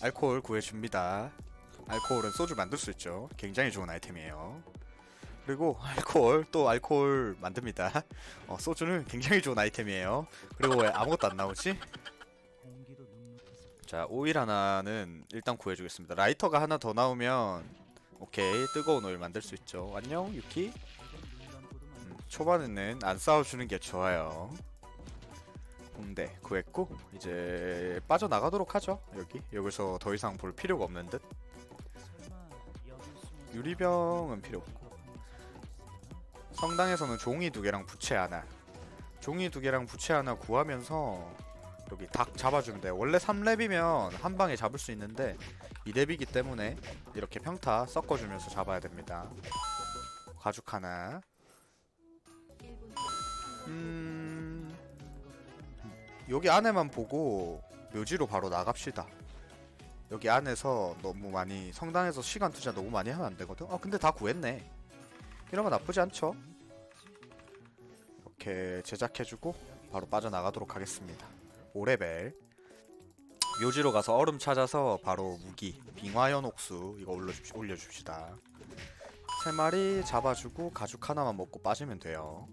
알코올 구해줍니다. 알코올은 소주 만들 수 있죠. 굉장히 좋은 아이템이에요. 그리고 알코올 또 알코올 만듭니다. 어, 소주는 굉장히 좋은 아이템이에요. 그리고 왜 아무것도 안 나오지? 자 오일 하나는 일단 구해주겠습니다. 라이터가 하나 더 나오면 오케이 뜨거운 오일 만들 수 있죠. 안녕 유키. 음, 초반에는 안 싸워주는 게 좋아요. 네 구했고 이제 빠져나가도록 하죠. 여기. 여기서 더 이상 볼 필요가 없는 듯. 유리병은 필요 없고. 성당에서는 종이 두 개랑 부채 하나. 종이 두 개랑 부채 하나 구하면서 여기 닭 잡아주면 돼요. 원래 3렙이면 한 방에 잡을 수 있는데 2렙이기 때문에 이렇게 평타 섞어주면서 잡아야 됩니다. 가죽 하나. 음... 여기 안에만 보고 묘지로 바로 나갑시다 여기 안에서 너무 많이 성당에서 시간 투자 너무 많이 하면 안 되거든. 아 근데 다 구했네. 거 나쁘지 않죠. 이렇게 제작해주고 바로 빠져나가도록 하겠습니다. 5레벨 묘지로 가서 얼음 찾아서 바로 무기 빙화연 옥수 이거 올려줍시, 올려줍시다. 세 마리 잡아주고 가죽 하나만 먹고 빠지면 돼요.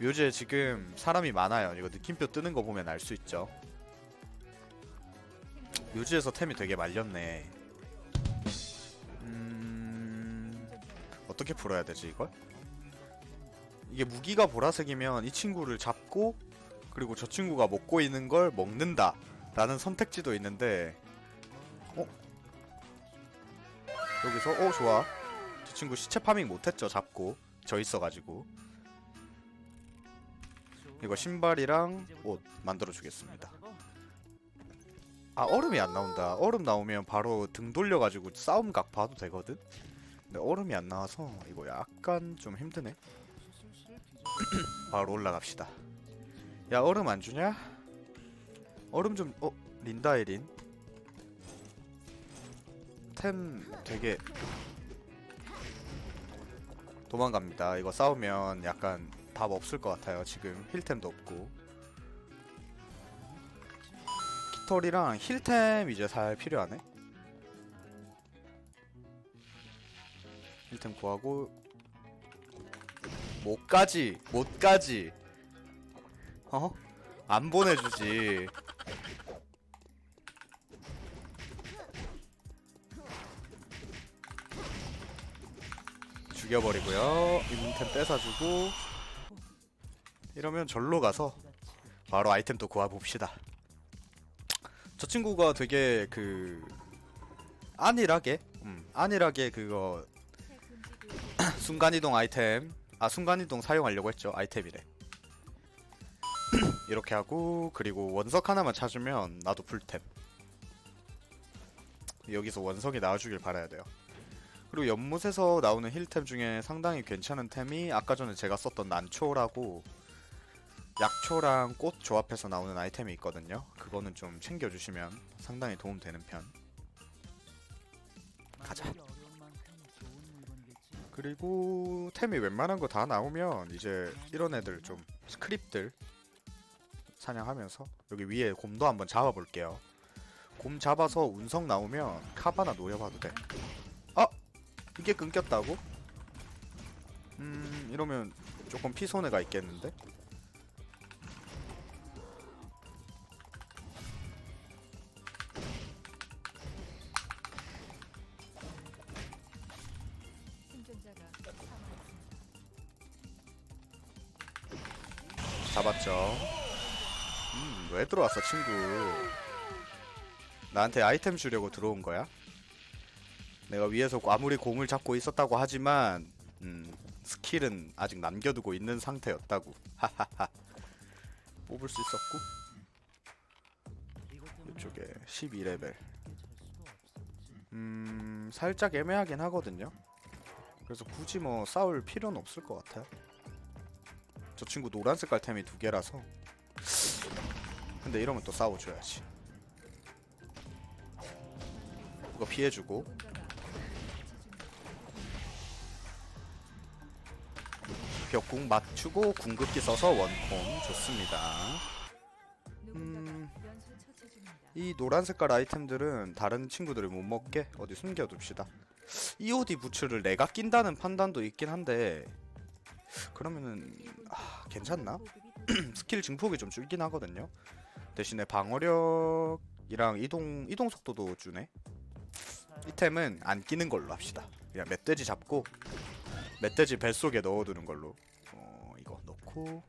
묘지에 지금 사람이 많아요. 이거 느낌표 뜨는 거 보면 알 수 있죠. 묘지에서 템이 되게 말렸네. 음... 어떻게 풀어야 되지 이걸? 이게 무기가 보라색이면 이 친구를 잡고 그리고 저 친구가 먹고 있는 걸 먹는다 라는 선택지도 있는데 어? 여기서 어 좋아 저 친구 시체 파밍 못했죠 잡고 저 있어가지고 이거 신발이랑 옷 만들어 주겠습니다. 아 얼음이 안 나온다. 얼음 나오면 바로 등 돌려가지고 싸움 각 봐도 되거든? 근데 얼음이 안 나와서 이거 약간 좀 힘드네. 바로 올라갑시다. 야 얼음 안 주냐? 얼음 좀 어? 린다이린? 템 되게 도망갑니다. 이거 싸우면 약간 답 없을 것 같아요 지금 힐템도 없고 깃털이랑 힐템 이제 살 필요하네. 힐템 구하고 못가지 못가지 어? 안 보내주지. 죽여버리고요. 임템 뺏어주고 이러면 절로 가서 바로 아이템 또 구해 봅시다. 저 친구가 되게 그 안일하게 음, 안일하게 그거 순간이동 아이템 아 순간이동 사용하려고 했죠 아이템이래. 이렇게 하고 그리고 원석 하나만 찾으면 나도 풀템. 여기서 원석이 나와주길 바라야 돼요. 그리고 연못에서 나오는 힐템 중에 상당히 괜찮은 템이 아까 전에 제가 썼던 난초라고 약초랑 꽃 조합해서 나오는 아이템이 있거든요. 그거는 좀 챙겨주시면 상당히 도움되는 편. 가자. 그리고 템이 웬만한 거 다 나오면 이제 이런 애들 좀 스크립들 사냥하면서 여기 위에 곰도 한번 잡아볼게요. 곰 잡아서 운석 나오면 카바나 노려봐도 돼. 아! 이게 끊겼다고? 음 이러면 조금 피손해가 있겠는데? 들어왔어, 친구? 나한테 아이템 주려고 들어온 거야? 내가 위에서 아무리 공을 잡고 있었다고 하지만, 음, 스킬은 아직 남겨두고 있는 상태였다고. 하하하. 뽑을 수 있었고. 이쪽에 12레벨. 음, 살짝 애매하긴 하거든요. 그래서 굳이 뭐 싸울 필요는 없을 것 같아요. 저 친구 노란 색깔 템이 두 개라서 근데 이러면 또 싸워줘야지 이거 피해주고 벽궁 맞추고 궁극기 써서 원콤 좋습니다 음. 이 노란 색깔 아이템들은 다른 친구들이 못 먹게 어디 숨겨둡시다. EOD 부츠를 내가 낀다는 판단도 있긴 한데 그러면은 아, 괜찮나? 스킬 증폭이 좀 줄긴 하거든요. 대신에 방어력이랑 이동 이동 속도도 주네. 이템은 안 끼는 걸로 합시다. 그냥 멧돼지 잡고 멧돼지 뱃속에 넣어두는 걸로. 어 이거 넣고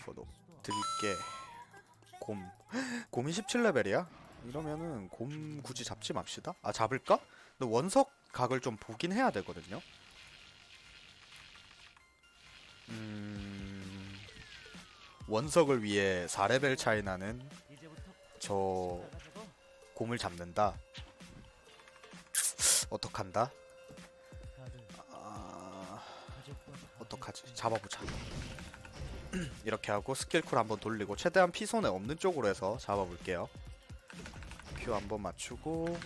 이거 넣 드릴게. 곰 곰이 17레벨이야? 이러면은 곰 굳이 잡지 맙시다. 아 잡을까? 근데 원석 각을 좀 보긴 해야 되거든요. 음 원석을 위해 4레벨 차이 나는 저 곰을 잡는다. 어떡한다? 아... 어떡하지? 잡아보자. 이렇게 하고 스킬쿨 한번 돌리고 최대한 피 손에 없는 쪽으로 해서 잡아볼게요. 큐 한번 맞추고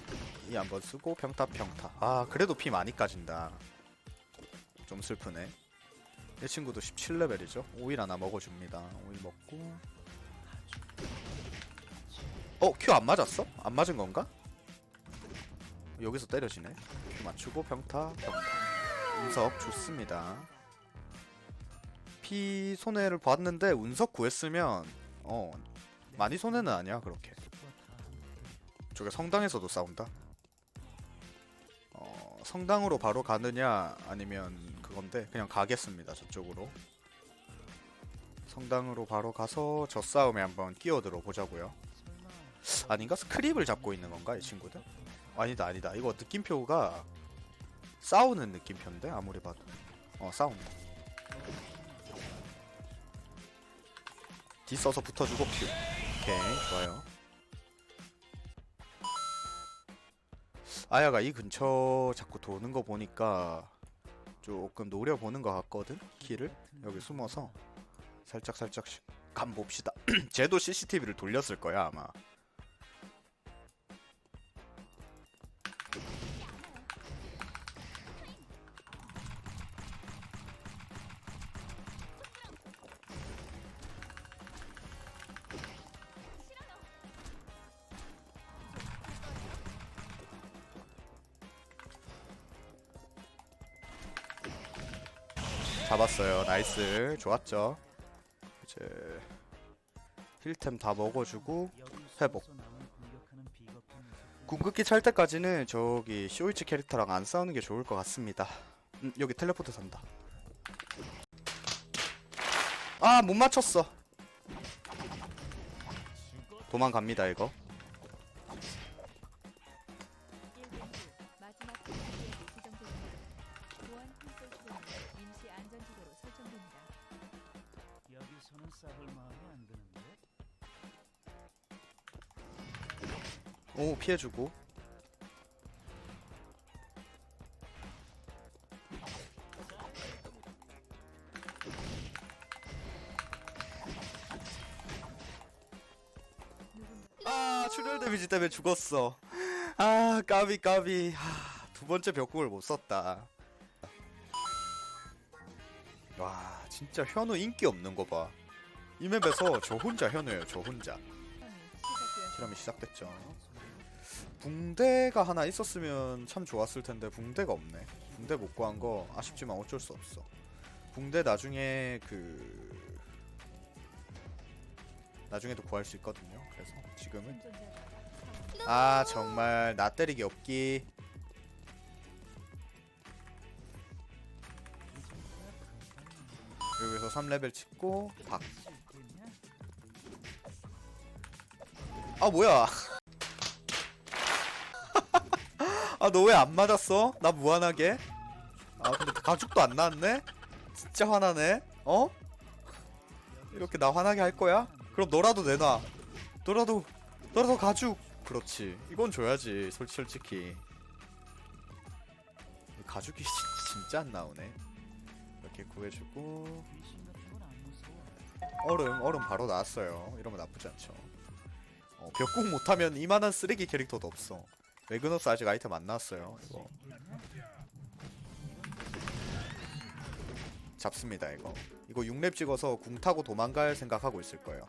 이 한번 쓰고 평타 평타. 아 그래도 피 많이 까진다. 좀 슬프네. 이 친구도 17레벨이죠. 오일 하나 먹어줍니다. 오일 먹고 어? 큐 안 맞았어? 안 맞은 건가? 여기서 때려지네. 큐 맞추고 평타 평타. 운석 좋습니다. 피 손해를 봤는데 운석 구했으면 어 많이 손해는 아니야 그렇게. 저게 성당에서도 싸운다. 어 성당으로 바로 가느냐 아니면 그건데 그냥 가겠습니다 저쪽으로. 성당으로 바로 가서 저 싸움에 한번 끼어들어 보자고요. 아닌가? 스크립을 잡고 있는 건가 이 친구들? 아니다 아니다 이거 느낌표가 싸우는 느낌표인데 아무리 봐도 어 싸운다 D 써서 붙어주고 큐 오케이 좋아요 아야가 이 근처 자꾸 도는 거 보니까 조금 노려보는 것 같거든? 키를 여기 숨어서 살짝 살짝씩 간 봅시다. 쟤도 CCTV를 돌렸을 거야 아마 잡았어요. 나이스. 좋았죠. 이제 힐템 다 먹어주고 회복. 궁극기 찰 때까지는 저기 쇼이치 캐릭터랑 안 싸우는 게 좋을 것 같습니다. 음, 여기 텔레포트 산다. 아, 못 맞췄어. 도망갑니다, 이거. 오, 피해주고. 아 출혈 데미지 때문에 죽었어. 아 까비 까비. 아, 두 번째 벽궁을 못 썼다. 와 진짜 현우 인기 없는 거봐 이 맵에서 저 혼자 현우예요 저 혼자. 실험이 시작됐죠 붕대가 하나 있었으면 참 좋았을 텐데 붕대가 없네. 붕대 못 구한 거 아쉽지만 어쩔 수 없어. 붕대 나중에 그 나중에도 구할 수 있거든요. 그래서 지금은 아 정말 나 때리기 없기. 여기서 3레벨 찍고 박. 아 뭐야 아 너 왜 안 맞았어? 나 무한하게? 아 근데 가죽도 안 나왔네? 진짜 화나네. 어? 이렇게 나 화나게 할 거야? 그럼 너라도 내놔. 너라도 너라도 가죽. 그렇지. 이건 줘야지 솔- 솔직히. 가죽이 진- 진짜 안 나오네. 이렇게 구해주고. 얼음 얼음 바로 나왔어요. 이러면 나쁘지 않죠. 어, 벽궁 못하면 이만한 쓰레기 캐릭터도 없어 매그너스 아직 아이템 안 나왔어요. 이거. 잡습니다 이거. 이거 6렙 찍어서 궁 타고 도망갈 생각하고 있을 거예요.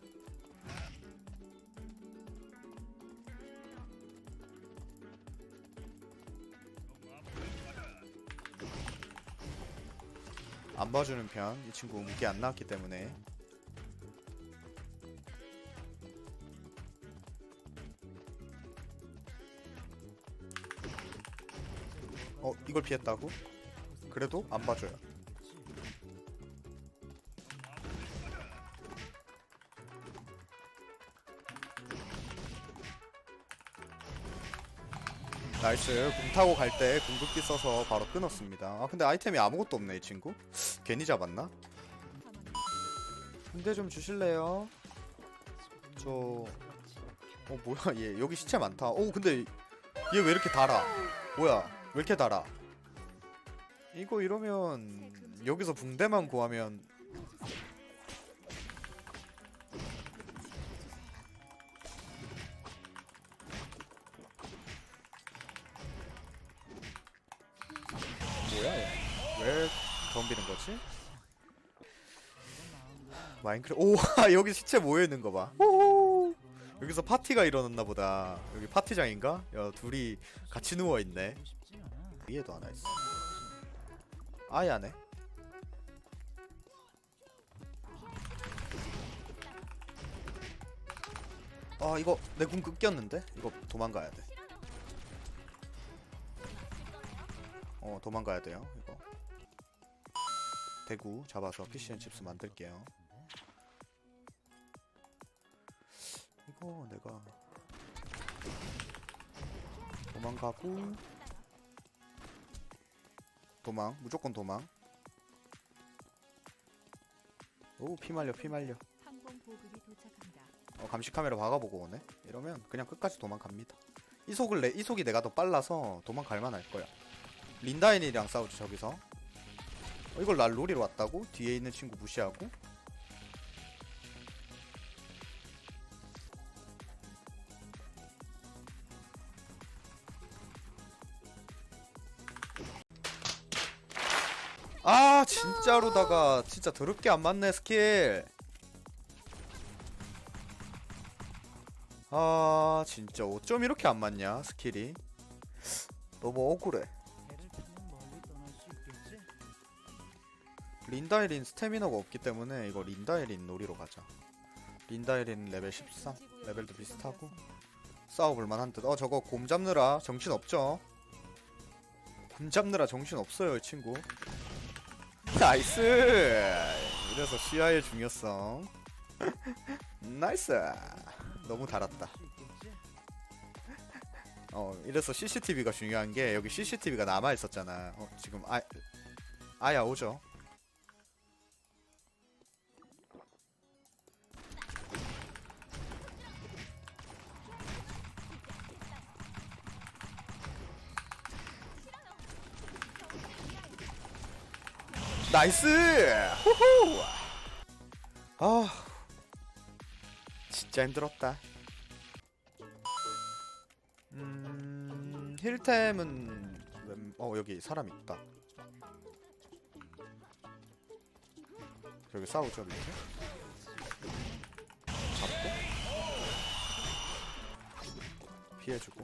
안 봐주는 편. 이 친구 무기 안 나왔기 때문에 어, 이걸 피했다고? 그래도 안 봐줘요. 나이스. 공 타고 갈 때 궁극기 써서 바로 끊었습니다. 아, 근데 아이템이 아무것도 없네, 이 친구. 괜히 잡았나? 군대 좀 주실래요? 저... 어, 뭐야, 얘. 여기 시체 많다. 오, 근데 얘 왜 이렇게 달아? 뭐야, 왜 이렇게 달아? 이거 이러면 여기서 붕대만 구하면 뭐야 얘? 왜 덤비는 거지? 마인크래프트 오 여기 시체 모여 있는 거 봐. 오 여기서 파티가 일어났나 보다. 여기 파티장인가? 야 둘이 같이 누워 있네. 위에도 하나 있어. 아예 안 해. 아 이거 내 궁 끊겼는데? 이거 도망가야 돼. 어 도망가야 돼요 이거. 대구 잡아서 피시앤 칩스 만들게요. 이거 내가 도망가고 도망 무조건 도망. 오 피 말려 피 말려. 항공 보급이 도착합니다. 어, 감시 카메라 박아보고 오네. 이러면 그냥 끝까지 도망갑니다. 이속을 내 이속이 내가 더 빨라서 도망갈 만 할 거야. 린다인이랑 싸우죠 저기서. 어, 이걸 날 로리로 왔다고? 뒤에 있는 친구 무시하고 아 진짜로다가 진짜 더럽게 안 맞네 스킬. 아 진짜 어쩜 이렇게 안 맞냐 스킬이. 너무 억울해? 린다이린 스태미너가 없기 때문에 이거 린다이린 놀이로 가자. 린다이린 레벨 13 레벨도 비슷하고. 싸워볼만 한듯. 어 저거 곰 잡느라 정신 없죠? 곰 잡느라 정신 없어요 이 친구 나이스 이래서 시야의 중요성 나이스 너무 달았다? 어 이래서 CCTV가 중요한 게 여기 CCTV가 남아 있었잖아. 어 지금 아 아야 오죠. 나이스! 후후! 아 진짜 힘들었다. 음, 힐템은 웬- 어 여기 사람 있다. 저기 싸우죠 밑에. 잡고 피해주고.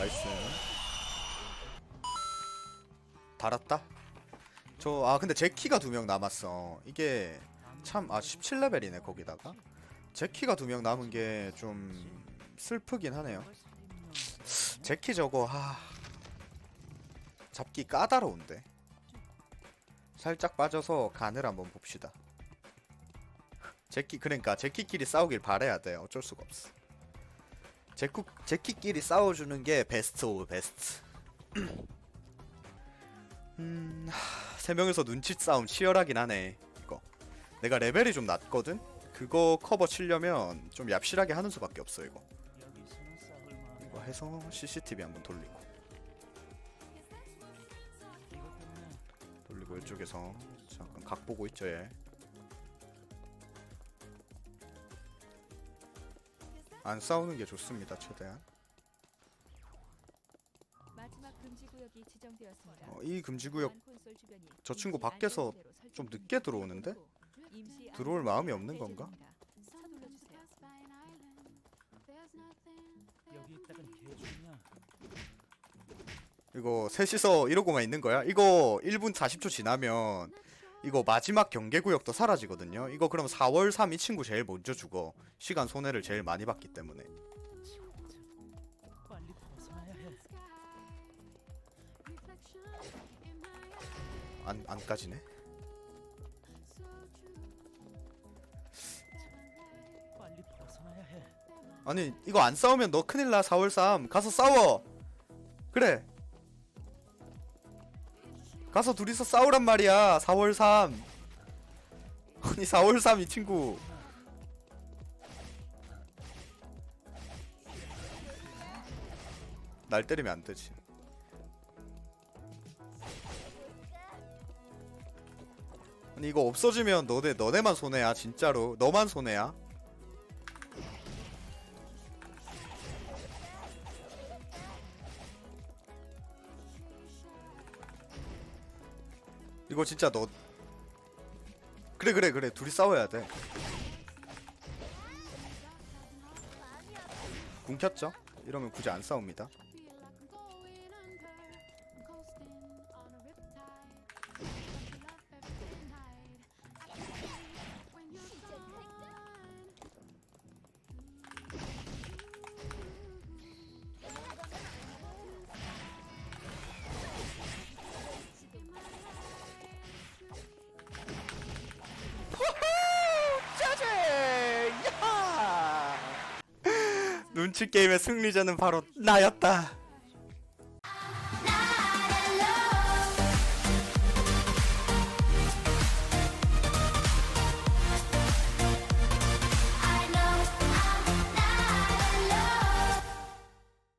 나이스. 달았다. 저 아 근데 제키가 두 명 남았어. 이게 참 아 17레벨이네 거기다가 제키가 두 명 남은 게 좀 슬프긴 하네요. 제키 저거 하 잡기 까다로운데. 살짝 빠져서 간을 한번 봅시다. 제키 그러니까 제키끼리 싸우길 바래야 돼. 어쩔 수가 없어. 제쿠 제키끼리 싸워주는 게 베스트 오브 베스트. 음, 하, 세 명이서 눈치 싸움 치열하긴 하네. 이거 내가 레벨이 좀 낮거든. 그거 커버 치려면 좀 얍실하게 하는 수밖에 없어 이거. 이거 해서 CCTV 한번 돌리고 돌리고 이쪽에서 잠깐 각 보고 있죠 얘. 안 싸우는 게 좋습니다. 최대한. 마지막 금지 구역이 지정되었습니다. 어, 이 금지 구역 저 친구 밖에서 좀 늦게 들어오는데 들어올 마음이 없는 건가? 여기 있다간 개죽냐? 이거 셋이서 이러고만 있는 거야? 이거 1분 40초 지나면 이거 마지막 경계구역도 사라지거든요. 이거 그럼 4월 3이 친구 제일 먼저 죽어. 시간 손해를 제일 많이 봤기 때문에. 안 벗어나야 해. 아니 이거 안 싸우면 너 큰일 나 4월 3 가서 싸워. 그래. 가서 둘이서 싸우란 말이야. 4월 3 아니 4월 3 이 친구. 날 때리면 안 되지. 아니 이거 없어지면 너네 너네만 손해야 진짜로. 너만 손해야 이거 진짜 너 그래 그래 그래 둘이 싸워야 돼. 궁 켰죠? 이러면 굳이 안 싸웁니다. 눈치 게임의 승리자는 바로 나였다.